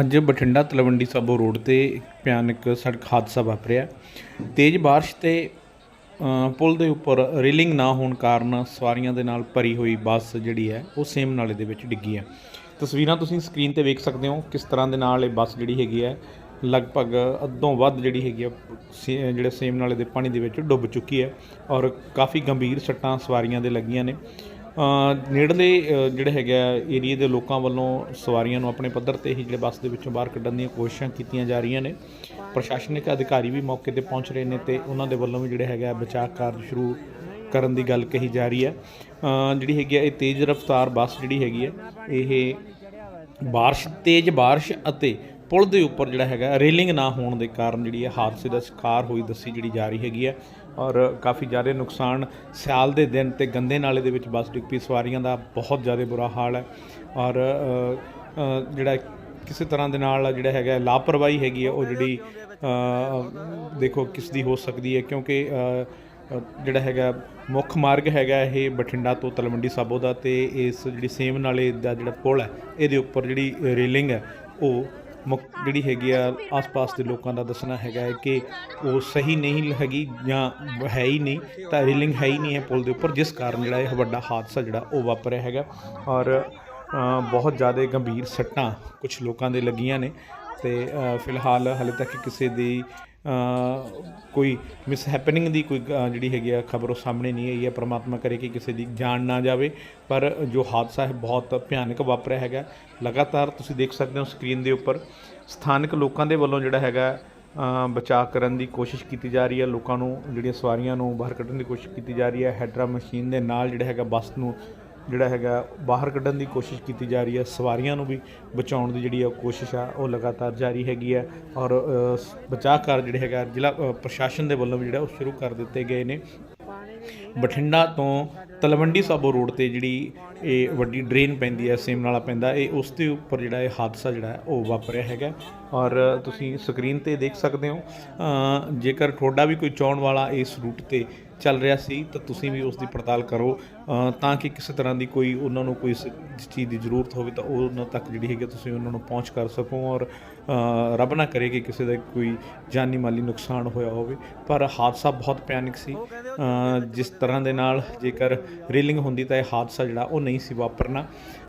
ਅੱਜ ਬਠਿੰਡਾ ਤਲਵੰਡੀ ਸਾਬੋ ਰੋਡ ਤੇ ਇੱਕ ਭਿਆਨਕ ਸੜਕ ਹਾਦਸਾ ਵਾਪਰਿਆ। ਤੇਜ਼ ਬਾਰਿਸ਼ ਤੇ ਪੁਲ ਦੇ ਉੱਪਰ ਰੇਲਿੰਗ ਨਾ ਹੋਣ ਕਾਰਨ ਸਵਾਰੀਆਂ ਦੇ ਨਾਲ ਭਰੀ ਹੋਈ ਬੱਸ ਜਿਹੜੀ ਹੈ, ਉਹ ਸੇਮ ਨਾਲੇ ਦੇ ਵਿੱਚ ਡਿੱਗੀ ਹੈ। ਤਸਵੀਰਾਂ ਤੁਸੀਂ ਸਕਰੀਨ ਤੇ ਵੇਖ ਸਕਦੇ ਹੋ ਕਿਸ ਤਰ੍ਹਾਂ ਦੇ ਨਾਲ ਇਹ ਬੱਸ ਜਿਹੜੀ ਹੈਗੀ ਹੈ, ਲਗਭਗ ਅੱਧੋਂ ਵੱਧ ਜਿਹੜੀ ਹੈਗੀ ਆ ਸੇ- ਜਿਹੜੇ ਸੇਮ ਨਾਲੇ ਦੇ ਪਾਣੀ ਦੇ ਵਿੱਚ ਡੁੱਬ ਚੁੱਕੀ ਹੈ ਔਰ ਕਾਫੀ ਗੰਭੀਰ ਸੱਟਾਂ ਸਵਾਰੀਆਂ ਦੇ ਲੱਗੀਆਂ ਨੇ। ਨੇੜਲੇ ਅ, ਜਿਹੜੇ ਹੈਗਾ ਏਰੀਏ ਦੇ ਲੋਕਾਂ ਵੱਲੋਂ ਸਵਾਰੀਆਂ ਨੂੰ ਆਪਣੇ ਪੱਧਰ ਤੇ ਹੀ ਜਿਹੜੇ ਬੱਸ ਦੇ ਵਿੱਚੋਂ ਬਾਹਰ ਕੱਢਣ ਦੀਆਂ ਕੋਸ਼ਿਸ਼ਾਂ ਕੀਤੀਆਂ ਜਾ ਰਹੀਆਂ ਨੇ। ਪ੍ਰਸ਼ਾਸਨਿਕ ਅਧਿਕਾਰੀ ਵੀ ਮੌਕੇ ਤੇ ਪਹੁੰਚ ਰਹੇ ਨੇ ਤੇ ਉਹਨਾਂ ਦੇ ਵੱਲੋਂ ਵੀ ਜਿਹੜੇ ਹੈਗਾ ਬਚਾਅ ਕਾਰਜ ਸ਼ੁਰੂ ਕਰਨ ਦੀ ਗੱਲ ਕਹੀ ਜਾ ਰਹੀ ਹੈ। ਜਿਹੜੀ ਹੈਗੀ ਹੈ ਇਹ ਤੇਜ਼ ਰਫ਼ਤਾਰ ਬੱਸ ਜਿਹੜੀ ਹੈਗੀ ਹੈ ਇਹ ਬਾਰਿਸ਼ ਤੇਜ਼ ਬਾਰਿਸ਼ ਅਤੇ ਪੁਲ ਦੇ ਉੱਪਰ ਜਿਹੜਾ ਹੈਗਾ, ਰੇਲਿੰਗ ਨਾ ਹੋਣ ਦੇ ਕਾਰਨ ਜਿਹੜੀ ਹੈ ਹਾਦਸੇ ਦਾ ਸ਼ਿਕਾਰ ਹੋਈ ਦੱਸੀ ਜਿਹੜੀ ਜਾ ਰਹੀ ਹੈਗੀ ਹੈ ਔਰ ਕਾਫੀ ਜ਼ਿਆਦਾ ਨੁਕਸਾਨ ਸਿਆਲ ਦੇ ਦਿਨ ਤੇ ਗੰਦੇ ਨਾਲੇ ਦੇ ਵਿੱਚ ਬੱਸ ਡਿੱਗ ਪਈ, ਸਵਾਰੀਆਂ ਦਾ ਬਹੁਤ ਜ਼ਿਆਦਾ ਬੁਰਾ ਹਾਲ ਹੈ ਔਰ ਜਿਹੜਾ ਕਿਸੇ ਤਰ੍ਹਾਂ ਦੇ ਨਾਲ ਜਿਹੜਾ ਹੈਗਾ ਲਾਪਰਵਾਹੀ ਹੈਗੀ ਹੈ, ਉਹ ਜਿਹੜੀ ਦੇਖੋ ਕਿਸ ਦੀ ਹੋ ਸਕਦੀ ਹੈ ਕਿਉਂਕਿ ਜਿਹੜਾ ਹੈਗਾ ਮੁੱਖ ਮਾਰਗ ਹੈਗਾ ਇਹ ਬਠਿੰਡਾ ਤੋਂ ਤਲਵੰਡੀ ਸਾਬੋ ਦਾ ਤੇ ਇਸ ਜਿਹੜੀ ਸੇਮ ਨਾਲੇ ਦਾ ਜਿਹੜਾ ਪੁਲ ਹੈ, ਇਹਦੇ ਉੱਪਰ ਜਿਹੜੀ ਰੇਲਿੰਗ ਹੈ, ਉਹ ਮੁੱਖ ਜਿਹੜੀ ਹੈਗੀ ਆ ਆਸ-ਪਾਸ ਦੇ ਲੋਕਾਂ ਦਾ ਦੱਸਣਾ ਹੈਗਾ ਹੈ ਕਿ ਉਹ ਸਹੀ ਨਹੀਂ ਹੈਗੀ ਜਾਂ ਹੈ ਹੀ ਨਹੀਂ, ਤਾਂ ਰੇਲਿੰਗ ਹੈ ਹੀ ਨਹੀਂ ਹੈ ਪੁਲ ਦੇ ਉੱਪਰ, ਜਿਸ ਕਾਰਨ ਜਿਹੜਾ ਇਹ ਵੱਡਾ ਹਾਦਸਾ ਜਿਹੜਾ ਉਹ ਵਾਪਰਿਆ ਹੈਗਾ। ਔਰ ਬਹੁਤ ਜ਼ਿਆਦਾ ਗੰਭੀਰ ਸੱਟਾਂ ਕੁਝ ਲੋਕਾਂ ਦੇ ਲੱਗੀਆਂ ਨੇ ਤੇ ਫਿਲਹਾਲ ਹਾਲੇ ਤੱਕ ਕਿਸੇ ਦੀ ਕੋਈ ਮਿਸ ਹੈਪਨਿੰਗ ਦੀ ਕੋਈ ਜਿਹੜੀ ਹੈਗੀ ਆ ਖਬਰ ਉਹ ਸਾਹਮਣੇ ਨਹੀਂ ਆਈ ਹੈ। ਪ੍ਰਮਾਤਮਾ ਕਰੇ ਕਿ ਕਿਸੇ ਦੀ ਜਾਨ ਨਾ ਜਾਵੇ। ਪਰ ਜੋ ਹਾਦਸਾ ਹੈ, ਬਹੁਤ ਭਿਆਨਕ ਵਾਪਰਿਆ ਹੈਗਾ। ਲਗਾਤਾਰ ਤੁਸੀਂ ਦੇਖ ਸਕਦੇ ਹੋ ਸਕਰੀਨ ਦੇ ਉੱਪਰ। ਸਥਾਨਕ ਲੋਕਾਂ ਦੇ ਵੱਲੋਂ ਜਿਹੜਾ ਹੈਗਾ ਬਚਾਅ ਕਰਨ ਦੀ ਕੋਸ਼ਿਸ਼ ਕੀਤੀ ਜਾ ਰਹੀ ਹੈ। ਲੋਕਾਂ ਨੂੰ ਜਿਹੜੀਆਂ ਸਵਾਰੀਆਂ ਨੂੰ ਬਾਹਰ ਕੱਢਣ ਦੀ ਕੋਸ਼ਿਸ਼ ਕੀਤੀ ਜਾ ਰਹੀ ਹੈ। ਹੈਡਰਾ ਮਸ਼ੀਨ ਦੇ ਨਾਲ ਜਿਹੜਾ ਹੈਗਾ ਬੱਸ ਨੂੰ ਜਿਹੜਾ ਹੈਗਾ, ਬਾਹਰ ਕੱਢਣ ਦੀ ਕੋਸ਼ਿਸ਼ ਕੀਤੀ ਜਾ ਰਹੀ ਹੈ। ਸਵਾਰੀਆਂ ਨੂੰ ਵੀ ਬਚਾਉਣ ਦੀ ਜਿਹੜੀ ਆ ਕੋਸ਼ਿਸ਼ ਆ, ਉਹ ਲਗਾਤਾਰ ਜਾਰੀ ਹੈਗੀ ਹੈ ਔਰ ਬਚਾਅ ਕਾਰ ਜਿਹੜੇ ਹੈਗਾ, ਜ਼ਿਲ੍ਹਾ ਪ੍ਰਸ਼ਾਸਨ ਦੇ ਵੱਲੋਂ ਵੀ ਜਿਹੜਾ ਉਹ ਸ਼ੁਰੂ ਕਰ ਦਿੱਤੇ ਗਏ ਨੇ। ਬਠਿੰਡਾ ਤੋਂ ਤਲਵੰਡੀ ਸਾਬੋ ਰੋਡ ਤੇ ਜਿਹੜੀ ਇਹ ਵੱਡੀ ਡਰੇਨ ਪੈਂਦੀ ਹੈ, ਸੇਮ ਨਾਲਾ ਪੈਂਦਾ, ਇਹ ਉਸ ਦੇ ਉੱਪਰ ਜਿਹੜਾ ਇਹ ਹਾਦਸਾ ਜਿਹੜਾ ਉਹ ਵਾਪਰਿਆ ਹੈਗਾ। ਔਰ ਤੁਸੀਂ ਸਕਰੀਨ ਤੇ ਦੇਖ ਸਕਦੇ ਹੋ ਜੇਕਰ ਤੁਹਾਡਾ ਵੀ ਕੋਈ ਚਾਉਣ ਵਾਲਾ ਇਸ ਰੂਟ ਤੇ ਚੱਲ ਰਿਹਾ ਸੀ, ਤਾਂ ਤੁਸੀਂ ਵੀ ਉਸ ਦੀ ਪੜਤਾਲ ਕਰੋ। ਤਾਂ ਕਿ ਕਿਸੇ ਤਰ੍ਹਾਂ ਦੀ ਕੋਈ ਉਹਨਾਂ ਨੂੰ ਕੋਈ ਚੀਜ਼ ਦੀ ਜ਼ਰੂਰਤ ਹੋਵੇ, ਤਾਂ ਉਹਨਾਂ ਤੱਕ ਜਿਹੜੀ ਹੈਗੀ ਤੁਸੀਂ ਉਹਨਾਂ ਨੂੰ ਪਹੁੰਚ ਕਰ ਸਕੋ। ਔਰ ਰੱਬ ਨਾ ਕਰੇ ਕਿ ਕਿਸੇ ਦਾ ਕੋਈ ਜਾਨੀ ਮਾਲੀ ਨੁਕਸਾਨ ਹੋਇਆ ਹੋਵੇ। ਪਰ ਹਾਦਸਾ ਬਹੁਤ ਭਿਆਨਕ ਸੀ। ਜਿਸ ਤਰ੍ਹਾਂ ਦੇ ਨਾਲ ਜੇਕਰ ਰੇਲਿੰਗ ਹੁੰਦੀ ਤਾਂ ਇਹ ਹਾਦਸਾ ਜਿਹੜਾ ਉਹ ਨਹੀਂ ਸੀ ਵਾਪਰਨਾ।